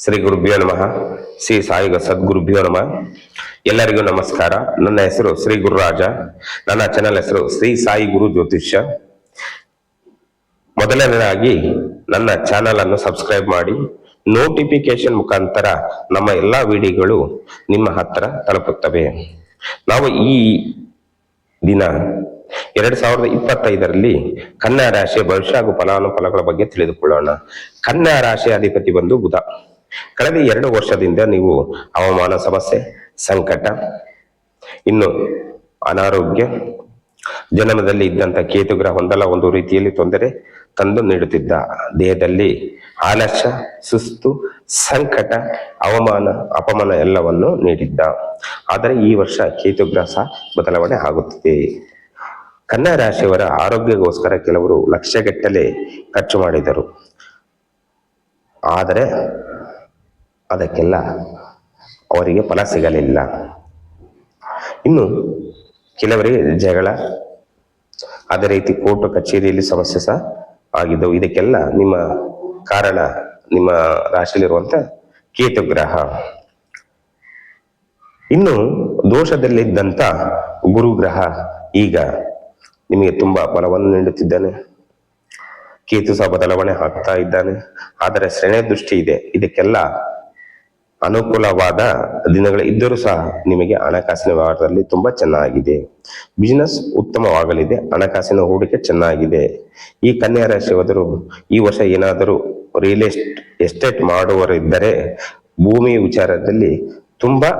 ಶ್ರೀ ಗುರುಭ್ಯೋ ನಮಃ. ಶ್ರೀ ಸಾಯುಗ ಸದ್ಗುರುಭ್ಯೋ ನಮಃ. ಎಲ್ಲರಿಗೂ ನಮಸ್ಕಾರ. ನನ್ನ ಹೆಸರು ಶ್ರೀ ಗುರುರಾಜ. ನನ್ನ ಚಾನೆಲ್ ಹೆಸರು ಶ್ರೀ ಸಾಯಿ ಗುರು ಜ್ಯೋತಿಷ್ಯ. ಮೊದಲನೇದಾಗಿ ನನ್ನ ಚಾನೆಲ್ ಅನ್ನು ಸಬ್ಸ್ಕ್ರೈಬ್ ಮಾಡಿ. ನೋಟಿಫಿಕೇಶನ್ ಮುಖಾಂತರ ನಮ್ಮ ಎಲ್ಲಾ ವಿಡಿಯೋಗಳು ನಿಮ್ಮ ಹತ್ರ ತಲುಪುತ್ತವೆ. ನಾವು ಈ ದಿನ ಎರಡ್ ಸಾವಿರದ ಇಪ್ಪತ್ತೈದರಲ್ಲಿ ಕನ್ಯಾ ರಾಶಿಯ ಭವಿಷ್ಯ ಹಾಗೂ ಫಲಾನುಫಲಗಳ ಬಗ್ಗೆ ತಿಳಿದುಕೊಳ್ಳೋಣ. ಕನ್ಯಾ ರಾಶಿಯ ಅಧಿಪತಿ ಬಂದು ಬುಧ. ಕಳೆದ ಎರಡು ವರ್ಷದಿಂದ ನೀವು ಹವಾಮಾನ ಸಮಸ್ಯೆ, ಸಂಕಟ, ಇನ್ನು ಅನಾರೋಗ್ಯ ಜನನದಲ್ಲಿ ಇದ್ದಂತ ಕೇತುಗ್ರಹ ಒಂದಲ್ಲ ಒಂದು ರೀತಿಯಲ್ಲಿ ತೊಂದರೆ ತಂದು ನೀಡುತ್ತಿದ್ದ ದೇಹದಲ್ಲಿ ಆಲಸ್ಯ, ಸುಸ್ತು, ಸಂಕಟ ಅವಮಾನ ಅಪಮಾನ ಎಲ್ಲವನ್ನು ನೀಡಿದ್ದ. ಆದರೆ ಈ ವರ್ಷ ಕೇತುಗ್ರಹ ಸಹ ಬದಲಾವಣೆ ಆಗುತ್ತಿದೆ. ಕನ್ನಡ ರಾಶಿಯವರ ಆರೋಗ್ಯಗೋಸ್ಕರ ಕೆಲವರು ಲಕ್ಷಗಟ್ಟಲೆ ಖರ್ಚು ಮಾಡಿದರು. ಆದರೆ ಅದಕ್ಕೆಲ್ಲ ಅವರಿಗೆ ಫಲ ಸಿಗಲಿಲ್ಲ. ಇನ್ನು ಕೆಲವರಿಗೆ ಜಗಳ, ಅದೇ ರೀತಿ ಕೋರ್ಟ್ ಕಚೇರಿಯಲ್ಲಿ ಸಮಸ್ಯೆ ಸಹ ಆಗಿದ್ದವು. ಇದಕ್ಕೆಲ್ಲ ನಿಮ್ಮ ಕಾರಣ, ನಿಮ್ಮ ರಾಶಿಯಲ್ಲಿರುವಂತ ಕೇತು ಗ್ರಹ ಇನ್ನು ದೋಷದಲ್ಲಿದ್ದಂತ ಗುರು ಗ್ರಹ ಈಗ ನಿಮಗೆ ತುಂಬಾ ಫಲವನ್ನು ನೀಡುತ್ತಿದ್ದಾನೆ. ಕೇತು ಸಹ ಬದಲಾವಣೆ ಆಗ್ತಾ ಇದ್ದಾನೆ. ಆದರೆ ಶ್ರೇಣಿ ದೃಷ್ಟಿ ಇದೆ. ಇದಕ್ಕೆಲ್ಲ ಅನುಕೂಲವಾದ ದಿನಗಳು ಇದ್ದರೂ ಸಹ ನಿಮಗೆ ಹಣಕಾಸಿನ ವ್ಯವಹಾರದಲ್ಲಿ ತುಂಬಾ ಚೆನ್ನಾಗಿದೆ. ಬಿಸಿನೆಸ್ ಉತ್ತಮವಾಗಲಿದೆ. ಹಣಕಾಸಿನ ಹೂಡಿಕೆ ಚೆನ್ನಾಗಿದೆ. ಈ ಕನ್ಯಾ ರಾಶಿಯವರು ಈ ವರ್ಷ ಏನಾದರೂ ರಿಯಲ್ ಎಸ್ಟ್ ಎಸ್ಟೇಟ್ ಮಾಡುವರಿದ್ದರೆ ಭೂಮಿ ವಿಚಾರದಲ್ಲಿ ತುಂಬಾ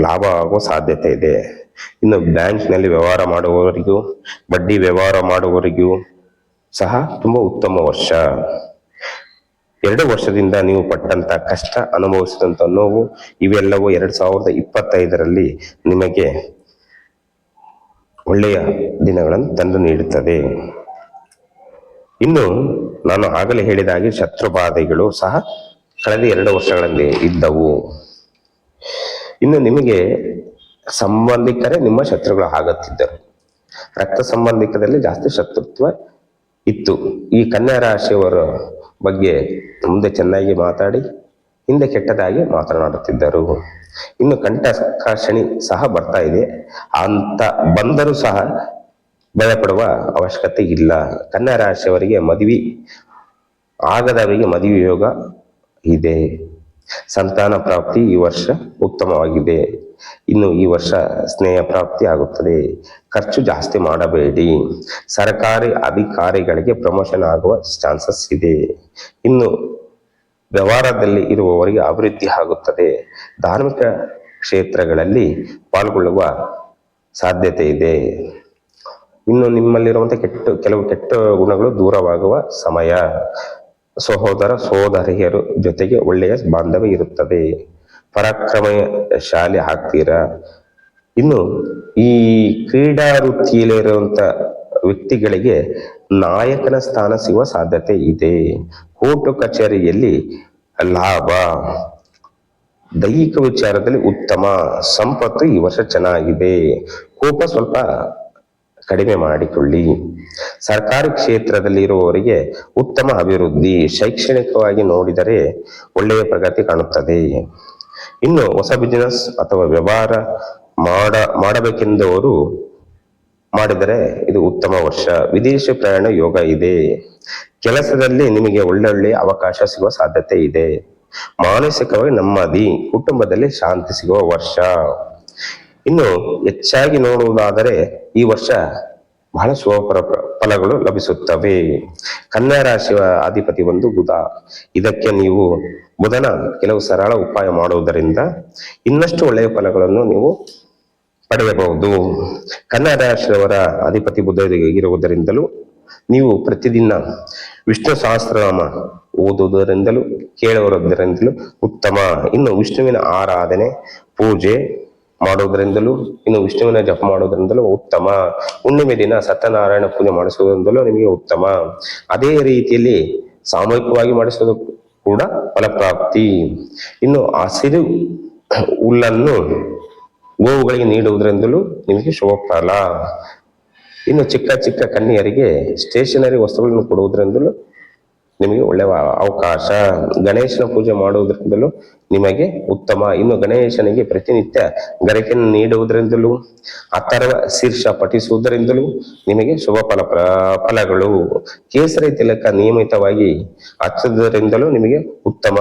ಲಾಭ ಆಗುವ ಸಾಧ್ಯತೆ ಇದೆ. ಇನ್ನು ಬ್ಯಾಂಕ್ನಲ್ಲಿ ವ್ಯವಹಾರ ಮಾಡುವವರಿಗೂ, ಬಡ್ಡಿ ವ್ಯವಹಾರ ಮಾಡುವವರಿಗೂ ಸಹ ತುಂಬಾ ಉತ್ತಮ ವರ್ಷ. ಎರಡು ವರ್ಷದಿಂದ ನೀವು ಪಟ್ಟಂತ ಕಷ್ಟ ಅನುಭವಿಸಿದಂತ ನೋವು ಇವೆಲ್ಲವೂ ಎರಡ್ ಸಾವಿರದ ಇಪ್ಪತ್ತೈದರಲ್ಲಿ ನಿಮಗೆ ಒಳ್ಳೆಯ ದಿನಗಳನ್ನು ತಂದು ನೀಡುತ್ತದೆ. ಇನ್ನು ನಾನು ಆಗಲೇ ಹೇಳಿದ ಹಾಗೆ ಶತ್ರು ಸಹ ಕಳೆದ ಎರಡು ವರ್ಷಗಳಲ್ಲಿ ಇದ್ದವು. ಇನ್ನು ನಿಮಗೆ ಸಂಬಂಧಿಕರೇ ನಿಮ್ಮ ಶತ್ರುಗಳು ಆಗುತ್ತಿದ್ದರು. ರಕ್ತ ಸಂಬಂಧಿಕದಲ್ಲಿ ಜಾಸ್ತಿ ಶತ್ರುತ್ವ ಇತ್ತು. ಈ ಕನ್ಯಾ ರಾಶಿಯವರ ಬಗ್ಗೆ ಮುಂದೆ ಚೆನ್ನಾಗಿ ಮಾತಾಡಿ, ಹಿಂದೆ ಕೆಟ್ಟದಾಗಿ ಮಾತನಾಡುತ್ತಿದ್ದರು. ಇನ್ನು ಕಂಠಕಾಶಣಿ ಸಹ ಬರ್ತಾ ಇದೆ. ಅಂತ ಬಂದರೂ ಸಹ ಭಯಪಡುವ ಅವಶ್ಯಕತೆ ಇಲ್ಲ. ಕನ್ಯಾ ರಾಶಿಯವರಿಗೆ ಮದುವೆ ಆಗದವರಿಗೆ ಮದುವೆ ಯೋಗ ಇದೆ. ಸಂತಾನ ಪ್ರಾಪ್ತಿ ಈ ವರ್ಷ ಉತ್ತಮವಾಗಿದೆ. ಇನ್ನು ಈ ವರ್ಷ ಸ್ನೇಹ ಪ್ರಾಪ್ತಿ ಆಗುತ್ತದೆ. ಖರ್ಚು ಜಾಸ್ತಿ ಮಾಡಬೇಡಿ. ಸರ್ಕಾರಿ ಅಧಿಕಾರಿಗಳಿಗೆ ಪ್ರಮೋಷನ್ ಆಗುವ ಚಾನ್ಸಸ್ ಇದೆ. ಇನ್ನು ವ್ಯವಹಾರದಲ್ಲಿ ಇರುವವರಿಗೆ ಅಭಿವೃದ್ಧಿ ಆಗುತ್ತದೆ. ಧಾರ್ಮಿಕ ಕ್ಷೇತ್ರಗಳಲ್ಲಿ ಪಾಲ್ಗೊಳ್ಳುವ ಸಾಧ್ಯತೆ ಇದೆ. ಇನ್ನು ನಿಮ್ಮಲ್ಲಿರುವಂತಹ ಕೆಟ್ಟ, ಕೆಲವು ಕೆಟ್ಟ ಗುಣಗಳು ದೂರವಾಗುವ ಸಮಯ. ಸಹೋದರ, ಸಹೋದರಿಯರು ಜೊತೆಗೆ ಒಳ್ಳೆಯ ಬಾಂಧವ್ಯ ಇರುತ್ತದೆ. ಪರಾಕ್ರಮ ಶಾಲೆ ಹಾಕ್ತೀರಾ? ಇನ್ನು ಈ ಕ್ರೀಡಾ ವೃತ್ತಿಯಲ್ಲಿರುವಂತ ವ್ಯಕ್ತಿಗಳಿಗೆ ನಾಯಕನ ಸ್ಥಾನ ಸಿಗುವ ಸಾಧ್ಯತೆ ಇದೆ. ಕೋರ್ಟು ಕಚೇರಿಯಲ್ಲಿ ಲಾಭ. ದೈಹಿಕ ವಿಚಾರದಲ್ಲಿ ಉತ್ತಮ. ಸಂಪತ್ತು ಈ ವರ್ಷ ಚೆನ್ನಾಗಿದೆ. ಕೋಪ ಸ್ವಲ್ಪ ಕಡಿಮೆ ಮಾಡಿಕೊಳ್ಳಿ. ಸರ್ಕಾರಿ ಕ್ಷೇತ್ರದಲ್ಲಿ ಇರುವವರಿಗೆ ಉತ್ತಮ ಅಭಿವೃದ್ಧಿ. ಶೈಕ್ಷಣಿಕವಾಗಿ ನೋಡಿದರೆ ಒಳ್ಳೆಯ ಪ್ರಗತಿ ಕಾಣುತ್ತದೆ. ಇನ್ನು ಹೊಸ ಬಿಸಿನೆಸ್ ಅಥವಾ ವ್ಯವಹಾರ ಮಾಡ, ಮಾಡಬೇಕೆಂದವರು ಮಾಡಿದರೆ ಇದು ಉತ್ತಮ ವರ್ಷ. ವಿದೇಶ ಪ್ರಯಾಣ ಯೋಗ ಇದೆ. ಕೆಲಸದಲ್ಲಿ ನಿಮಗೆ ಒಳ್ಳೊಳ್ಳೆಯ ಅವಕಾಶ ಸಿಗುವ ಸಾಧ್ಯತೆ ಇದೆ. ಮಾನಸಿಕವಾಗಿ ನೆಮ್ಮದಿ, ಕುಟುಂಬದಲ್ಲಿ ಶಾಂತಿ ಸಿಗುವ ವರ್ಷ. ಇನ್ನು ಹೆಚ್ಚಾಗಿ ನೋಡುವುದಾದರೆ ಈ ವರ್ಷ ಬಹಳ ಶುಭ ಫಲಗಳು ಲಭಿಸುತ್ತವೆ. ಕನ್ಯಾ ರಾಶಿಯ ಅಧಿಪತಿ ಒಂದು ಬುಧ. ಇದಕ್ಕೆ ನೀವು ಬುಧನ ಕೆಲವು ಸರಳ ಉಪಾಯ ಮಾಡುವುದರಿಂದ ಇನ್ನಷ್ಟು ಒಳ್ಳೆಯ ಫಲಗಳನ್ನು ನೀವು ಪಡೆಯಬಹುದು. ಕನ್ಯಾ ರಾಶಿಯವರ ಅಧಿಪತಿ ಬುಧ ಇರುವುದರಿಂದಲೂ ನೀವು ಪ್ರತಿದಿನ ವಿಷ್ಣು ಸಹಸ್ರನಾಮ ಓದುವುದರಿಂದಲೂ, ಕೇಳುವುದರಿಂದಲೂ ಉತ್ತಮ. ಇನ್ನು ವಿಷ್ಣುವಿನ ಆರಾಧನೆ, ಪೂಜೆ ಮಾಡುವುದರಿಂದಲೂ ಇನ್ನು ವಿಷ್ಣುವಿನ ಜಪ ಮಾಡುವುದರಿಂದಲೂ ಉತ್ತಮ. ಹುಣ್ಣಿಮೆ ದಿನ ಸತ್ಯನಾರಾಯಣ ಪೂಜೆ ಮಾಡಿಸುವುದರಿಂದಲೂ ನಿಮಗೆ ಉತ್ತಮ. ಅದೇ ರೀತಿಯಲ್ಲಿ ಸಾಮೂಹಿಕವಾಗಿ ಮಾಡಿಸುವುದು ಕೂಡ ಫಲಪ್ರಾಪ್ತಿ. ಇನ್ನು ಹಸಿರು ಹುಲ್ಲನ್ನು ಗೋವುಗಳಿಗೆ ನೀಡುವುದರಿಂದಲೂ ನಿಮಗೆ ಶುಭ ಫಲ. ಇನ್ನು ಚಿಕ್ಕ ಚಿಕ್ಕ ಕನ್ಯರಿಗೆ ಸ್ಟೇಷನರಿ ವಸ್ತುಗಳನ್ನು ಕೊಡುವುದರಿಂದಲೂ ನಿಮಗೆ ಒಳ್ಳೆ ಅವಕಾಶ. ಗಣೇಶನ ಪೂಜೆ ಮಾಡುವುದರಿಂದಲೂ ನಿಮಗೆ ಉತ್ತಮ. ಇನ್ನು ಗಣೇಶನಿಗೆ ಪ್ರತಿನಿತ್ಯ ಗರಿಕೆಯನ್ನು ನೀಡುವುದರಿಂದಲೂ, ಅಥರ್ವ ಶೀರ್ಷ ಪಠಿಸುವುದರಿಂದಲೂ ನಿಮಗೆ ಶುಭ ಫಲ ಫಲಗಳು. ಕೇಸರಿ ತಿಲಕ ನಿಯಮಿತವಾಗಿ ಹಚ್ಚುವುದರಿಂದಲೂ ನಿಮಗೆ ಉತ್ತಮ.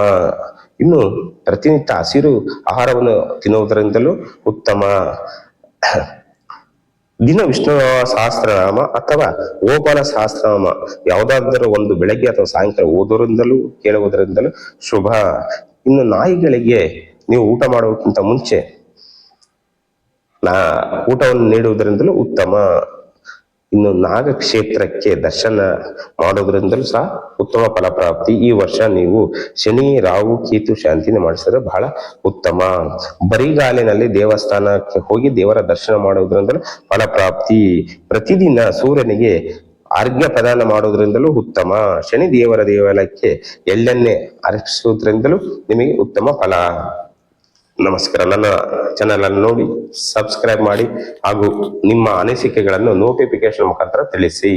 ಇನ್ನು ಪ್ರತಿನಿತ್ಯ ಹಸಿರು ಆಹಾರವನ್ನು ತಿನ್ನುವುದರಿಂದಲೂ ಉತ್ತಮ. ದಿನ ವಿಷ್ಣು ಸಹಸ್ರನಾಮ ಅಥವಾ ಗೋಪಾಲ ಸಹಸ್ರನಾಮ ಯಾವುದಾದರೂ ಒಂದು ಬೆಳಗ್ಗೆ ಅಥವಾ ಸಾಯಂಕಾಲ ಓದೋದ್ರಿಂದಲೂ ಕೇಳುವುದರಿಂದಲೂ ಶುಭ. ಇನ್ನು ನಾಯಿಗಳಿಗೆ ನೀವು ಊಟ ಮಾಡೋಕ್ಕಿಂತ ಮುಂಚೆ ನಾ ಊಟವನ್ನು ನೀಡುವುದರಿಂದಲೂ ಉತ್ತಮ. ಇನ್ನು ನಾಗ ಕ್ಷೇತ್ರಕ್ಕೆ ದರ್ಶನ ಮಾಡೋದ್ರಿಂದಲೂ ಸಹ ಉತ್ತಮ ಫಲಪ್ರಾಪ್ತಿ. ಈ ವರ್ಷ ನೀವು ಶನಿ, ರಾಹು, ಕೇತು ಶಾಂತಿನ ಮಾಡಿಸಿದ್ರೆ ಬಹಳ ಉತ್ತಮ. ಬರಿಗಾಲಿನಲ್ಲಿ ದೇವಸ್ಥಾನಕ್ಕೆ ಹೋಗಿ ದೇವರ ದರ್ಶನ ಮಾಡೋದ್ರಿಂದಲೂ ಫಲಪ್ರಾಪ್ತಿ. ಪ್ರತಿದಿನ ಸೂರ್ಯನಿಗೆ ಅರ್ಘ್ಯ ಪ್ರದಾನ ಮಾಡೋದ್ರಿಂದಲೂ ಉತ್ತಮ. ಶನಿ ದೇವರ ದೇವಾಲಯಕ್ಕೆ ಎಳ್ಳೆಣ್ಣೆ ಅರ್ಪಿಸುವುದರಿಂದಲೂ ನಿಮಗೆ ಉತ್ತಮ ಫಲ. ನಮಸ್ಕಾರ. ನನ್ನ ಚಾನಲನ್ನು ನೋಡಿ ಸಬ್ಸ್ಕ್ರೈಬ್ ಮಾಡಿ ಹಾಗೂ ನಿಮ್ಮ ಅನಿಸಿಕೆಗಳನ್ನು ನೋಟಿಫಿಕೇಶನ್ ಮುಖಾಂತರ ತಿಳಿಸಿ.